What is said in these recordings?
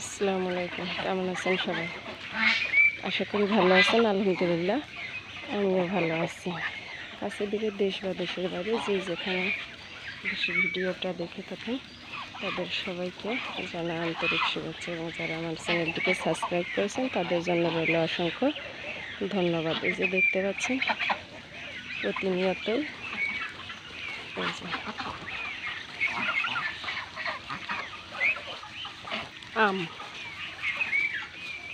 আসসালামু আলাইকুম। কেমন আছেন সবাই? আশা করি ভালো আছেন, আলহামদুলিল্লাহ। আমিও ভালো আছি। কাছের দিকে দেশ বা দেশের বাইরে যে যেখানে বেশি ভিডিওটা দেখে থাকেন, তাদের সবাইকে জানা আন্তরিক শুভেচ্ছা এবং যারা আমার চ্যানেলটিকে সাবস্ক্রাইব করেছেন, তাদের জন্য রইল অসংখ্য ধন্যবাদ। এই যে দেখতে পাচ্ছেন, প্রতিনিয়তই এই যে আম।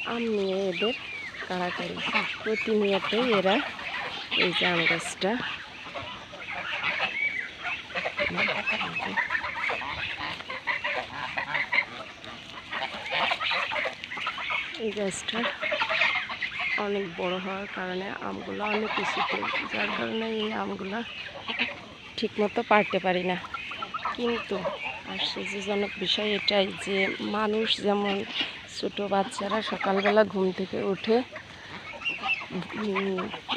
আম নিয়ে এদের কাড়াকাড়ি প্রতিনিয়তই এরা এই যে আম গাছটা। এই গাছটা অনেক বড় হওয়ার কারণে আমগুলো অনেক উঁচুতে, যার কারণে এই আমগুলো ঠিকমতো পারতে পারি না। কিন্তু আশ্চর্যজনক বিষয় এটাই যে মানুষ যেমন ছোটো বাচ্চারা সকালবেলা ঘুম থেকে উঠে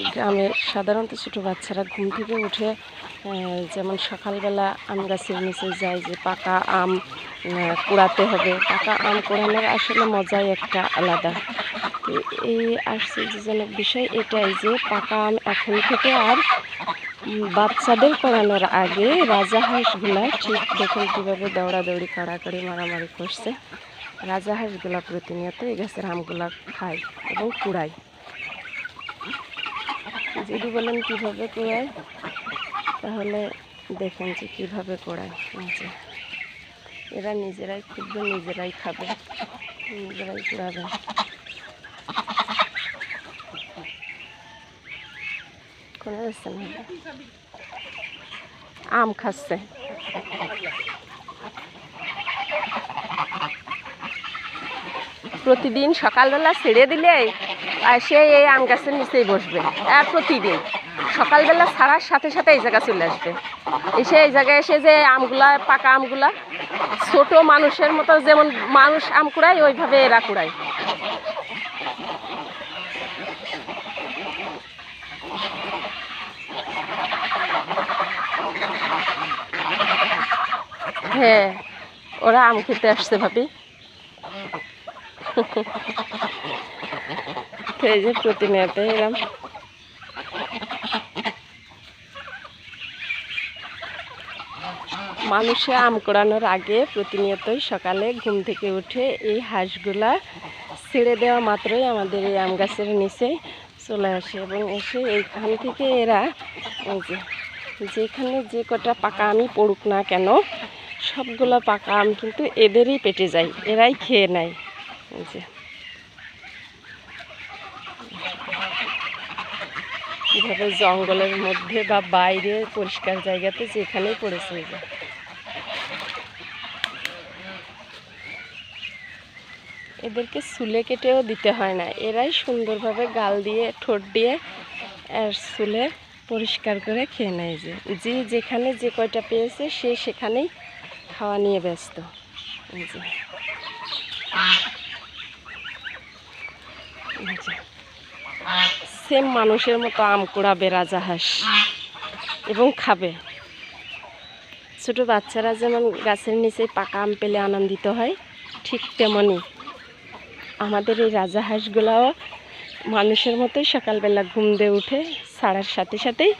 গ্রামে সাধারণত ছোটো বাচ্চারা ঘুম থেকে উঠে যেমন সকালবেলা আম গাছের নিচে যায় যে পাকা আম কুড়াতে হবে। পাকা আম কুড়ানোর আসলে মজাই একটা আলাদা। তো এই আশ্চর্যজনক বিষয় এটাই যে পাকা আম এখন থেকে আর বাচ্চাদের করানোর আগে রাজা হাঁসগুলা ঠিক দেখুন কীভাবে দৌড়াদৌড়ি, কাড়াকাড়ি, মারামারি করছে। রাজা হাঁসগুলা প্রতিনিয়ত এই গাছের আমগুলা খায় এবং কুড়ায়। যদি বলেন কীভাবে কুড়ায়, তাহলে দেখেন যে কীভাবে কুড়ায়। এরা নিজেরাই, খুব নিজেরাই খাবে, নিজেরাই কুড়াবে। না। আম খাচ্ছে। প্রতিদিন সকালবেলা ছেড়ে দিলে সে এই আম গাছের নিচেই বসবে। আর প্রতিদিন সকালবেলা ছাড়ার সাথে সাথে এই জায়গা চলে আসবে। এসে এই জায়গায় এসে যে আমগুলা, পাকা আমগুলা, ছোট মানুষের মতো যেমন মানুষ আম কুড়ায়, ওইভাবে এরা কুড়ায়। হ্যাঁ ওরা আম খেতে আসছে ভাবি। এই যে মানুষে আম কোড়ানোর আগে প্রতিনিয়তই সকালে ঘুম থেকে উঠে এই হাঁসগুলা ছেড়ে দেওয়া মাত্রই আমাদের এই আম গাছের নিচে চলে আসে এবং এসে এইখান থেকে এরা যেখানে যে কটা পাকা আমি পড়ুক না কেন সবগুলো পাকা আম কিন্তু এদেরই পেটে যায়, এরাই খেয়ে নেয়। যে। কীভাবে জঙ্গলের মধ্যে বা বাইরে পরিষ্কার জায়গাতে যেখানেই পড়েছে এই যে। এদেরকে চুলে কেটেও দিতে হয় না, এরাই সুন্দরভাবে গাল দিয়ে, ঠোঁট দিয়ে, আর চুলে পরিষ্কার করে খেয়ে নেয় যে। যে যেখানে যে কয়টা পেয়েছে সে সেখানেই খাওয়া নিয়ে ব্যস্ত। সেম মানুষের মতো আম কুড়াবে রাজাহাঁস এবং খাবে। ছোটো বাচ্চারা যেমন গাছের নিচে পাকা আম পেলে আনন্দিত হয়, ঠিক তেমনই আমাদের এই রাজাহাঁসগুলাও মানুষের মতোই সকালবেলা ঘুম দিয়ে উঠে, ছাড়ার সাথে সাথেই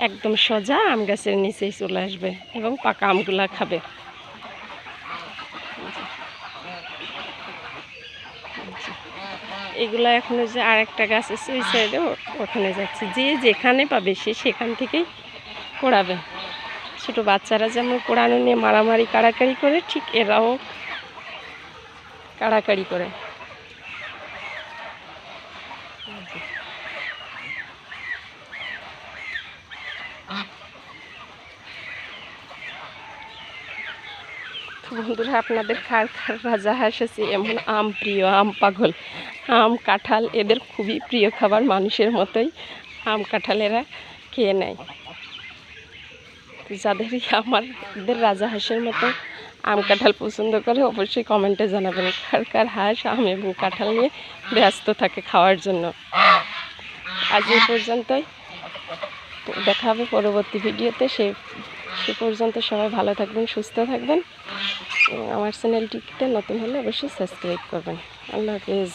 একদম সোজা আম গাছের নিচেই চলে আসবে এবং পাকা আমগুলা খাবে। এগুলো এখন যে আরেকটা গাছ আছে, ওই সাইডে ওখানে যাচ্ছে। যে যেখানে পাবে সে সেখান থেকেই কোড়াবে ছোটো বাচ্চারা যেমন কোড়ানো নিয়ে মারামারি, কাড়াকাড়ি করে, ঠিক এরাও কাড়াকাড়ি করে। বন্ধুরা, আপনাদের খার খার রাজা হাসেছে? এমন আম প্রিয়, আম পাগল, আম কাঁঠাল, এদের খুবই প্রিয় খাবার মানুষের মতোই আম কাঁঠাল এরা খেয়ে নেয়। যাদেরই আমার এদের রাজা হাঁসের মতো আম কাঁঠাল পছন্দ করে, অবশ্যই কমেন্টে জানাবেন কার কার হাঁস, আম এবং কাঁঠাল নিয়ে ব্যস্ত থাকে খাওয়ার জন্য। আজ এই পর্যন্তই। দেখা হবে পরবর্তী ভিডিওতে। সে সে পর্যন্ত সবাই ভালো থাকবেন, সুস্থ থাকবেন। আমার চ্যানেলটিতে নতুন হলে অবশ্যই সাবস্ক্রাইব করবেন। আল্লাহ হাফেজ।